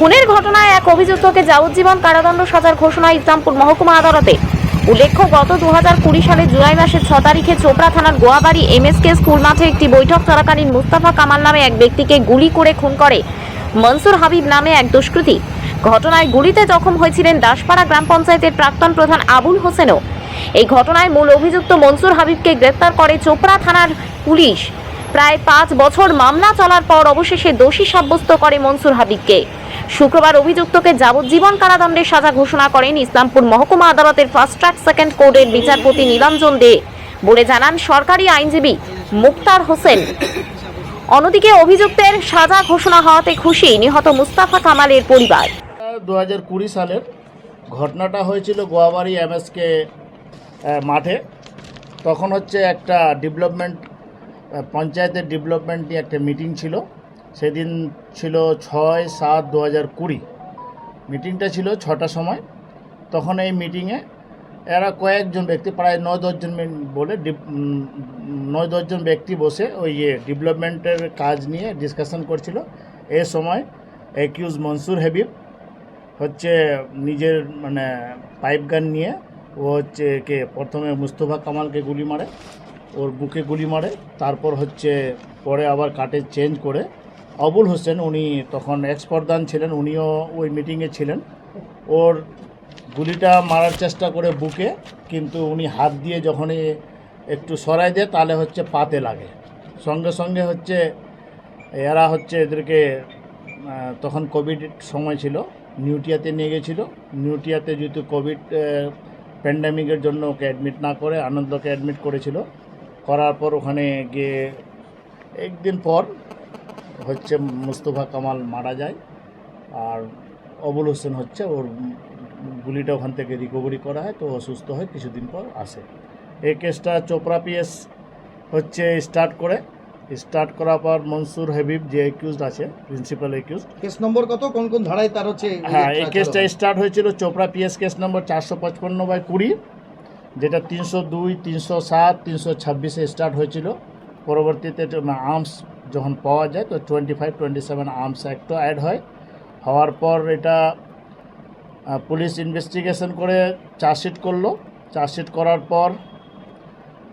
খুনের ঘটনায় এক অভিযুক্তকে যাবজ্জীবন কারাদণ্ড সাজার ঘোষণা ইসলামপুর মহকুমা আদালতে। উল্লেখ্য, গত দু সালের জুলাই মাসের ছ তারিখে চোপড়া থানার গোয়াবাড়ি এমএসকে স্কুল মাঠে একটি বৈঠক চলাকালীন মুস্তাফা কামাল নামে এক ব্যক্তিকে গুলি করে খুন করে মনসুর হাবিব নামে এক দুষ্কৃতী। ঘটনায় গুলিতে জখম হয়েছিলেন দাসপাড়া গ্রাম পঞ্চায়েতের প্রাক্তন প্রধান আবুল হোসেনও। এই ঘটনায় মূল অভিযুক্ত মনসুর হাবিবকে গ্রেপ্তার করে চোপড়া থানার পুলিশ। প্রায় পাঁচ বছর মামলা চলার পর অবশেষে দোষী সাব্যস্ত করে মনসুর হাবিবকে। শুক্রবার অভিযুক্তকে যাবজ্জীবন কারাদণ্ডের সাজা ঘোষণা করেন ইসলামপুর মহকুমা আদালতের ফার্স্ট ট্র্যাক সেকেন্ড কোর্টের বিচারপতি নীলাঞ্জন দে। বলে জানান, সরকারি আইনজীবী মুক্তার হোসেন। অন্যদিকে অভিযুক্তের সাজা ঘোষণা হওয়াতে খুশি নিহত মুস্তাফা কামালের পরিবার। দু হাজার কুড়ি সালের ঘটনাটা হয়েছিল গোয়াবাড়ি এমএসকে মাঠে। তখন হচ্ছে একটা ডেভেলপমেন্ট পঞ্চায়েতের ডেভেলপমেন্ট নিয়ে একটা মিটিং ছিল। সেদিন ছিল ছয় সাত দু হাজার কুড়ি। মিটিংটা ছিল ছটার সময়। তখন এই মিটিংয়ে এরা কয়েকজন ব্যক্তি, প্রায় নয় দশজন বলে নয় দশজন ব্যক্তি বসে ওই ইয়ে ডেভেলপমেন্টের কাজ নিয়ে ডিসকাশন করছিল। এ সময় একিউজ মনসুর হেবিব হচ্ছে নিজের মানে পাইপ গান নিয়ে ও হচ্ছে কে প্রথমে মুস্তফা কামালকে গুলি মারে, ওর বুকে গুলি মারে, তারপর হচ্ছে পরে আবার কাটে চেঞ্জ করে আবুল হোসেন, উনি তখন এক্স প্রধান ছিলেন, উনিও ওই মিটিংয়ে ছিলেন। ওর গুলিটা মারার চেষ্টা করে বুকে, কিন্তু উনি হাত দিয়ে যখনই একটু সরাই দেয়, তাহলে হচ্ছে পাতে লাগে। সঙ্গে সঙ্গে হচ্ছে এরা হচ্ছে এদেরকে তখন কোভিড সময় ছিল, নিউটিয়াতে নিয়ে গেছিল। নিউটিয়াতে যেহেতু কোভিড প্যান্ডামিকের জন্য ওকে অ্যাডমিট না করে, আনন্দকে অ্যাডমিট করেছিল। করার পর ওখানে গিয়ে একদিন পর হচ্ছে মুস্তফা কামাল মারা যায় আর অবুল হোসেন হচ্ছে ওর গুলিটা ওখান থেকে রিকভারি করা হয় তো অসুস্থ হয় কিছুদিন পর আসে। এই কেসটা চোপড়া পিএস হচ্ছে স্টার্ট করে। স্টার্ট করার পর মনসুর হাবিব যে একিউজড আছে প্রিন্সিপাল একিউজড কেস নম্বর কত? কোন কোন ধারায় তার হচ্ছে হ্যাঁ এই কেসটা স্টার্ট হয়েছিল চোপড়া পিএস কেস নম্বর চারশো পঁচপন্ন বাই কুড়ি যেটা তিনশো দুই তিনশো সাত তিনশো ছাব্বিশে স্টার্ট হয়েছিল। পরবর্তীতে আর্মস যখন পাওয়া যায় তো twenty five twenty seven arms অ্যাক্টও add হয়। হওয়ার পর এটা পুলিশ ইনভেস্টিগেশন করে চার্জশিট করল। চার্জশিট করার পর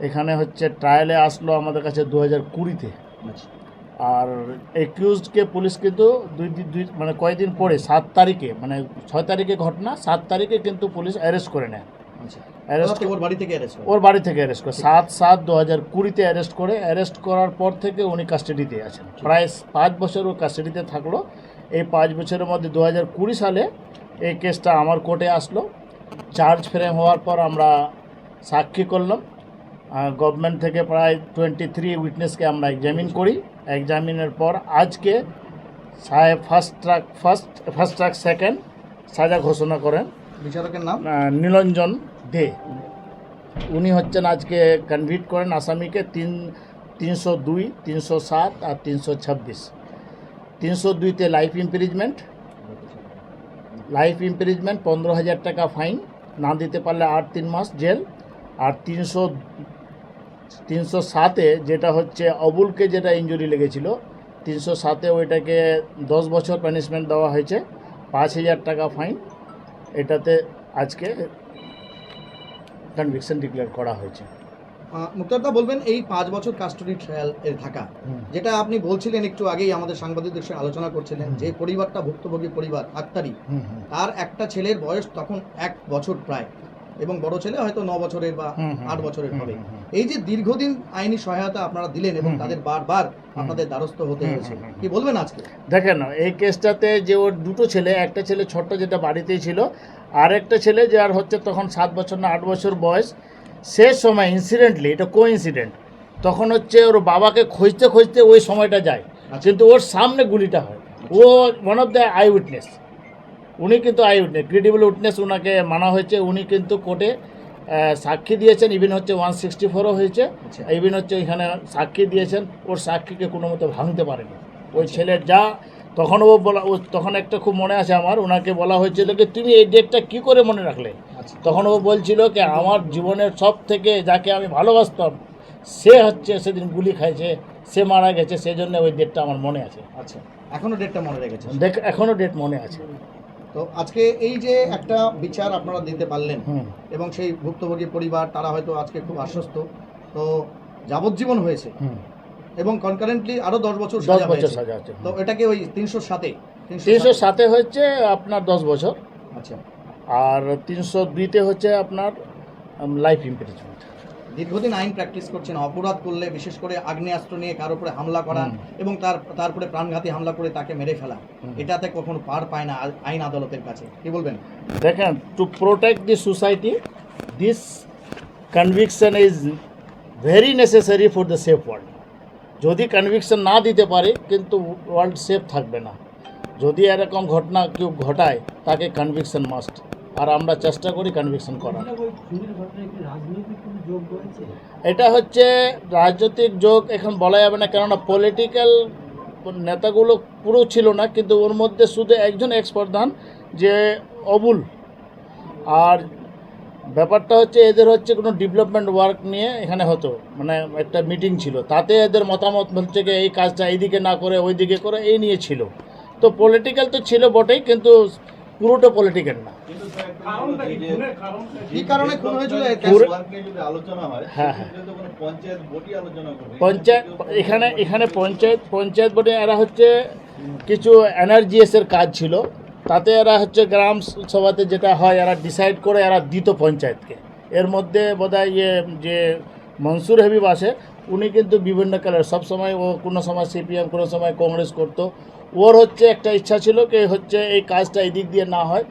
এখানে হচ্ছে ট্রায়ালে আসলো আমাদের কাছে দু হাজার কুড়িতে। আচ্ছা, আর একিউজডকে পুলিশ কিন্তু দুই দিন দুই মানে কয়েকদিন পরে সাত তারিখে মানে ছয় তারিখে ঘটনা সাত তারিখে কিন্তু পুলিশ অ্যারেস্ট করে নেয়। অ্যারেস্ট ওর বাড়ি থেকে অ্যারেস্ট ওর বাড়ি থেকে অ্যারেস্ট করে সাত সাত দু হাজার কুড়িতে অ্যারেস্ট করে অ্যারেস্ট করার পর থেকে উনি কাস্টাডিতে আছেন। প্রায় পাঁচ বছর ও কাস্টাডিতে থাকল। এই পাঁচ বছরের মধ্যে দু হাজার কুড়ি সালে এই কেসটা আমার কোর্টে আসলো। চার্জ ফ্রেম হওয়ার পর আমরা সাক্ষী করলাম। গভর্নমেন্ট থেকে প্রায় টোয়েন্টি থ্রি উইটনেসকে আমরা এক্সামিন করি। এক্সামিনের পর আজকে সাহেব first track first first track second সাজা ঘোষণা করেন। বিচারকের নাম? নীলঞ্জন দে। উনি হচ্ছেন আজকে কনভিট করেন আসামিকে তিন, তিনশো দুই, তিনশো সাত আর তিনশো ছাব্বিশ। তিনশো দুইতে লাইফ ইমপ্রিজমেন্ট লাইফ ইমপ্রিজমেন্ট পনেরো হাজার টাকা ফাইন না দিতে পারলে আট, তিন মাস জেল আর তিনশো তিনশো সাতে যেটা হচ্ছে অবুলকে যেটা ইঞ্জুরি লেগেছিল, তিনশো সাতে ওইটাকে দশ বছর পানিশমেন্ট দেওয়া হয়েছে, পাঁচ হাজার টাকা ফাইন এটাতে আজকে কনভিকশন ডিক্লেয়ার করা হয়েছে। মুক্তারদা বলবেন এই পাঁচ বছর কাস্টডি ট্রায়াল এর থাকা যেটা আপনি বলছিলেন একটু আগেই আমাদের সাংবাদিকদের সঙ্গে আলোচনা করছিলেন যে পরিবারটা ভুক্তভোগী পরিবার আক্তারি। তার একটা ছেলের বয়স তখন এক বছর প্রায়। এবং বড় ছেলে হয়তো ন বছরের বা আট বছরের হবে। এই যে দীর্ঘদিন আইনি সহায়তা আপনারা দিলেন এবং তাদের বারবার আপনাদের দ্বারস্থ হতে হয়েছে। কি বলবেন আজকে? দেখেন এই কেসটাতে যে ওর দুটো ছেলে একটা ছেলে ছোট্ট যেটা বাড়িতেই ছিল আর একটা ছেলে যার হচ্ছে তখন সাত বছর না আট বছর বয়স সে সময় ইনসিডেন্টলি এটা কো ইনসিডেন্ট তখন হচ্ছে ওর বাবাকে খুঁজতে খুঁজতে ওই সময়টা যায় আচ্ছা। কিন্তু ওর সামনে গুলিটা হয় ও one of the eye witness উনি কিন্তু আই উইটনেস ক্রেডিবল উইটনেস ওনাকে মানা হয়েছে উনি কিন্তু কোর্টে সাক্ষী দিয়েছেন ইভেন হচ্ছে ওয়ান সিক্সটি ফোরও হয়েছে আচ্ছা। ইভেন হচ্ছে এখানে সাক্ষী দিয়েছেন ওর সাক্ষীকে কোনো মতো ভাঙতে পারেনি ওই ছেলের যা তখন ও বলা ও তখন একটা খুব মনে আছে আমার ওনাকে বলা হয়েছিল যে তুমি এই ডেটটা কি করে মনে রাখলে? আচ্ছা। তখন ও বলছিল যে আমার জীবনের সব থেকে যাকে আমি ভালোবাসতাম সে হচ্ছে সেদিন গুলি খাইছে সে মারা গেছে সেজন্য ওই ডেটটা আমার মনে আছে। আচ্ছা এখনও ডেটটা মনে রেখেছে দেখ এখনও ডেট মনে আছে। তো আজকে এই যে একটা বিচার আপনারা দিতে পারলেন হুম। এবং সেই ভুক্তভোগী পরিবার তারা হয়তো আজকে খুব আশ্বস্ত। তো যাবজ্জীবন হয়েছে। হুম। এবং কনকারেন্টলি আরও দশ বছর দশ বছর সাজা আছে। তো এটাকে ওই তিনশো সাতে? তিনশো সাতে। হচ্ছে আপনার দশ বছর। আচ্ছা। আর তিনশো দুইতে হচ্ছে আপনার লাইফ ইমপ্রিজমেন্ট দীর্ঘদিন আইন প্র্যাকটিস করছেন অপরাধ করলে বিশেষ করে আগ্নেয়াস্ত্র নিয়ে কারোর উপরে হামলা করা এবং তার তারপরে প্রাণঘাতী হামলা করে তাকে মেরে ফেলা। এটাতে কখনো পার পায় না আইন আদালতের কাছে। কি বলবেন? দেখেন to protect the society this conviction is very necessary for the safe world যদি কনভিকশন না দিতে পারে কিন্তু ওয়ার্ল্ড সেফ থাকবে না। যদি এরকম ঘটনা কেউ ঘটায় তাকে কনভিকশন মাস্ট আর আমরা চেষ্টা করি কনভিকশন করার। এটা হচ্ছে রাজনৈতিক যোগ এখন বলা যাবে না কেননা পলিটিক্যাল নেতাগুলো পুরো ছিল না কিন্তু ওর মধ্যে শুধু একজন এক্স প্রধান যে অবুল। আর ব্যাপারটা হচ্ছে এদের হচ্ছে কোনো ডেভেলপমেন্ট ওয়ার্ক নিয়ে এখানে হতো। মানে একটা মিটিং ছিল। তাতে এদের মতামত হচ্ছে কি এই কাজটা এইদিকে না করে ওইদিকে করে এই নিয়ে ছিল। তো পলিটিক্যাল তো ছিল বটেই কিন্তু পুরোটা পলিটিক্যাল না। হয় হ্যাঁ, হ্যাঁ। পঞ্চায়েত বডি আলোচনা করবে। পঞ্চায়েত এখানে এখানে পঞ্চায়েত পঞ্চায়েত বোর্ডে এরা হচ্ছে কিছু এনার্জিএস এর কাজ ছিল। তাতে এরা হচ্ছে গ্রাম সভাতে যেটা হয় এরা ডিসাইড করে এরা দিত পঞ্চায়েতকে। এর মধ্যে বোধহয় ইয়ে যে মনসুর হাবিব আছে উনি কিন্তু বিভিন্ন কালার সব সময় ও কোনো সময় সিপিএম কোনো সময় কংগ্রেস করতো। ওর হচ্ছে একটা ইচ্ছা ছিল কি হচ্ছে এই কাজটা এই দিক দিয়ে না হয়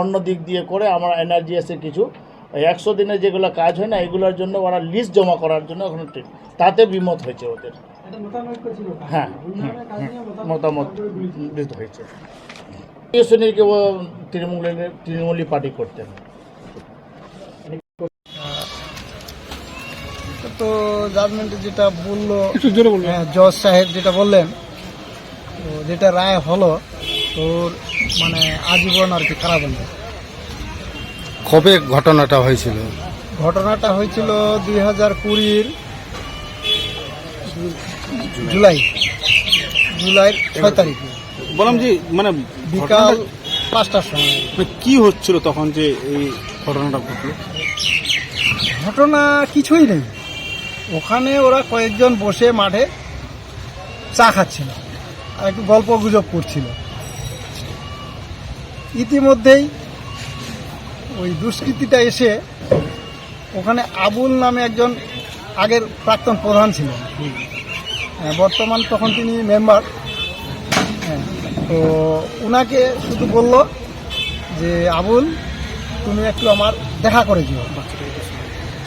অন্য দিক দিয়ে করে আমার এনার্জি এনার্জিএসের কিছু। একশো দিনে যেগুলো কাজ হয় না এগুলোর জন্য ওরা লিস্ট জমা করার জন্য ওখানে তাতে বিমত হয়েছে ওদের। হ্যাঁ হুম, মতামত হয়েছে। ও তৃণমূলের তৃণমূলী পার্টি করতেন। তো জাজমেন্টে যেটা বলল হ্যাঁ, জজ সাহেব যেটা বললেন তো যেটা রায় হলো তোর মানে আজীবন আর কি খারাপ কারাদণ্ড কবে ঘটনাটা হয়েছিল? ঘটনাটা হয়েছিল দুই হাজার কুড়ির জুলাই জুলাই ছয় তারিখে। বললাম যে মানে বিকাল পাঁচটার সময়। মানে কি হচ্ছিল তখন যে এই ঘটনাটা ঘটলো? ঘটনা কিছুই নেই। ওখানে ওরা কয়েকজন বসে মাঠে চা খাচ্ছিল আর একটু গল্প গুজব করছিল। ইতিমধ্যেই ওই দুষ্কৃতিটা এসে ওখানে আবুল নামে একজন আগের প্রাক্তন প্রধান ছিলেন। হ্যাঁ, বর্তমান তখন তিনি মেম্বার। তো উনাকে শুধু বলল যে, আবুল, তুমি একটু আমার দেখা করে দিও।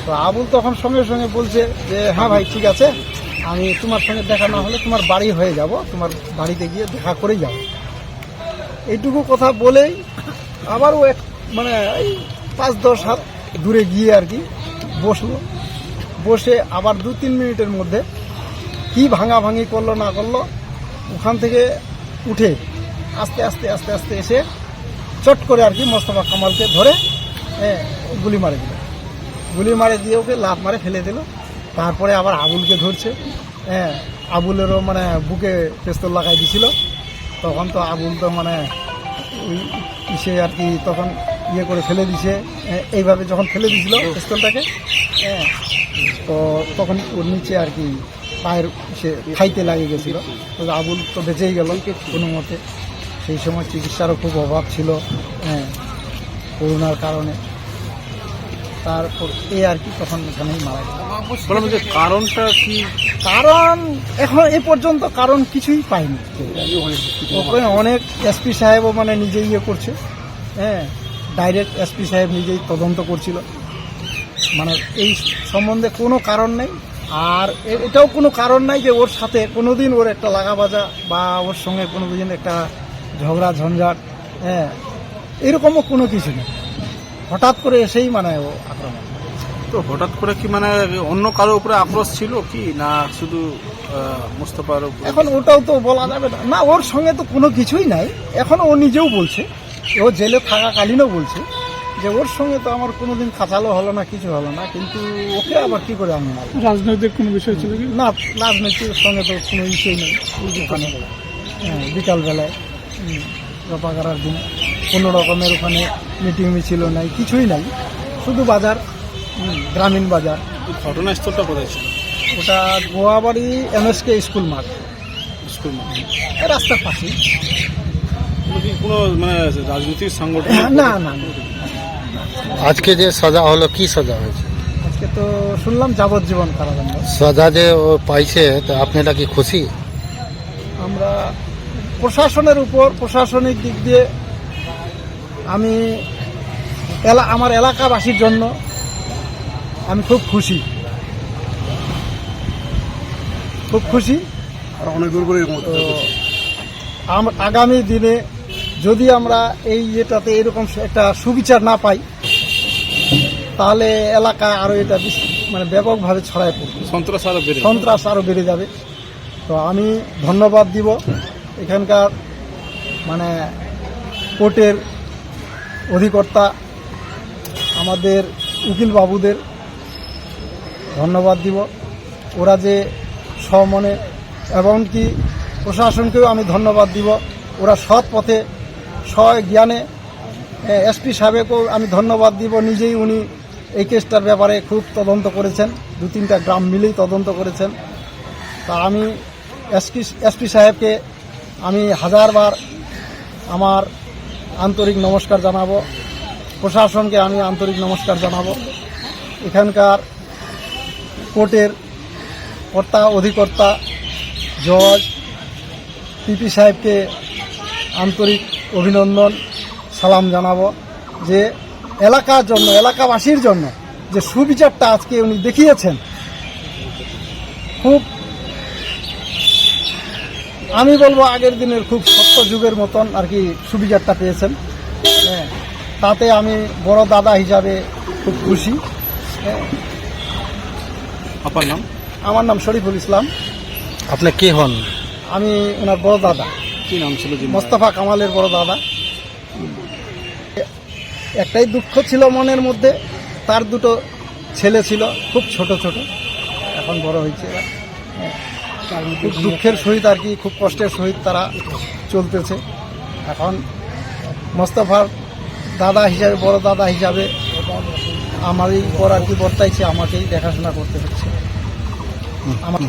তো আবুল তখন সঙ্গে সঙ্গে বলছে যে হ্যাঁ ভাই, ঠিক আছে। আমি তোমার সঙ্গে দেখা না হলে তোমার বাড়ি হয়ে যাব। তোমার বাড়িতে গিয়ে দেখা করেই যাব। এইটুকু কথা বলেই আবারও এক মানে এই পাঁচ দশ হাত দূরে গিয়ে আর কি বসল। বসে আবার দু তিন মিনিটের মধ্যে কি ভাঙাভাঙি করল না করল ওখান থেকে উঠে আস্তে আস্তে আস্তে আস্তে এসে চট করে আর কি মোস্তফা কামালকে ধরে গুলি মারে দিল। গুলি মারে দিয়ে ওকে লাফ মারে ফেলে দিল। তারপরে আবার আবুলকে ধরছে। হ্যাঁ আবুলেরও মানে বুকে পেস্তল লাগাই দিছিল। তখন তো আবুল তো মানে ইসে আর কি তখন ইয়ে করে ফেলে দিছে। এইভাবে যখন ফেলে দিছিল পেস্তলটাকে হ্যাঁ তো তখন ওর নিচে আর কি পায়ের সে খাইতে লাগে গেছিল। আবুল তো বেঁচেই গেল কোনো মতে। সেই সময় চিকিৎসারও খুব অভাব ছিল হ্যাঁ করোনার কারণে। তারপর এ আর কি তখন এখানেই মারা গেল। বললাম যে কারণটা কি? কারণ এখন এ পর্যন্ত কারণ কিছুই পাইনি। ওখানে অনেক এসপি সাহেবও মানে নিজেই ইয়ে করছে হ্যাঁ ডাইরেক্ট এসপি সাহেব নিজেই তদন্ত করছিল। মানে এই সম্বন্ধে কোনো কারণ নেই। আর এটাও কোনো কারণ নাই যে ওর সাথে কোনোদিন ওর একটা লাগাবাজা বা ওর সঙ্গে কোনোদিন একটা ঝগড়া ঝঞ্ঝাট হ্যাঁ এরকমও কোনো কিছু নেই। হঠাৎ করে এসেই মানে ও আক্রমণ। তো হঠাৎ করে কি মানে অন্য কারও উপরে আক্রোশ ছিল কি না শুধু মোস্তফার উপরে? এখন ওটাও তো বলা যাবে না। না ওর সঙ্গে তো কোনো কিছুই নাই। এখন ও নিজেও বলছে ও জেলে থাকাকালীনও বলছে যে ওর সঙ্গে তো আমার কোনোদিন খাচালো হলো না কিছু হলো না কিন্তু ওকে আবার কি করে আমি রাজনৈতিক কোনো বিষয় ছিল কি? না রাজনৈতিক সঙ্গে তো কোনো ইস্যুই নেই। হ্যাঁ, বিকালবেলায়। হুম, রপাগারার দিন। কোনো রকমের ওখানে মিটিং মিছিল নাই কিছুই নাই। শুধু বাজার গ্রামীণ বাজার। ঘটনাস্থলটা কোথায় ছিল? ওটা গোয়াবাড়ি এমএসকে স্কুল মাঠ। স্কুল মাঠ। রাস্তার পাশে। কোনো মানে রাজনৈতিক সংগঠন? না না না। আজকে যে সাজা হলো কি সাজা হয়েছে? আজকে তো শুনলাম যাবজ্জীবন কারাদণ্ড। সাজা যে ও পাইছে তো আপনারা কি খুশি? আমরা প্রশাসনের উপর প্রশাসনিক দিক দিয়ে আমি এলা আমার এলাকাবাসীর জন্য আমি খুব খুশি। খুব খুশি। আম- আগামী দিনে যদি আমরা এই এটাতে এরকম একটা সুবিচার না পাই তাহলে এলাকা আরও এটা মানে ব্যাপকভাবে ছড়ায় পড়বে। সন্ত্রাস আরও সন্ত্রাস আরও বেড়ে যাবে। তো আমি ধন্যবাদ দিব। এখানকার মানে কোর্টের অধিকর্তা, আমাদের উকিল বাবুদের ধন্যবাদ দিব। ওরা যে সমনে এমনকি প্রশাসনকেও আমি ধন্যবাদ দিব। ওরা সৎ পথে জ্ঞানে এসপি সাহেবকেও আমি ধন্যবাদ দিব। নিজেই উনি এই কেসটার ব্যাপারে খুব তদন্ত করেছেন। দু তিনটা গ্রাম মিলেই তদন্ত করেছেন। তা আমি এসপি এসপি সাহেবকে আমি হাজারবার আমার আন্তরিক নমস্কার জানাব। প্রশাসনকে আমি আন্তরিক নমস্কার জানাব। এখানকার কোর্টের কর্তা, অধিকর্তা, জজ, পিপি সাহেবকে আন্তরিক অভিনন্দন, সালাম জানাব যে এলাকার জন্য, এলাকাবাসীর জন্য যে সুবিচারটা আজকে উনি দেখিয়েছেন, খুব আমি বলব আগের দিনের খুব সত্য যুগের মতন আর কি সুবিচারটা পেয়েছেন। হ্যাঁ তাতে আমি বড় দাদা হিসাবে খুব খুশি। হ্যাঁ। আপনার নাম? আমার নাম শরীফুল ইসলাম। আপনি কে হন? আমি ওনার বড় দাদা। কি নাম ছিল যে মোস্তফা কামালের বড় দাদা। একটাই দুঃখ ছিল মনের মধ্যে তার দুটো ছেলে ছিল খুব ছোট ছোট। এখন বড় হয়েছে। হ্যাঁ, খুব দুঃখের সহিত আর কি খুব কষ্টের সহিত তারা চলতেছে। এখন মোস্তফার দাদা হিসাবে বড় দাদা হিসাবে আমারই পর আর কি বর্তাইছে আমাকেই দেখাশোনা করতে হচ্ছে। আমার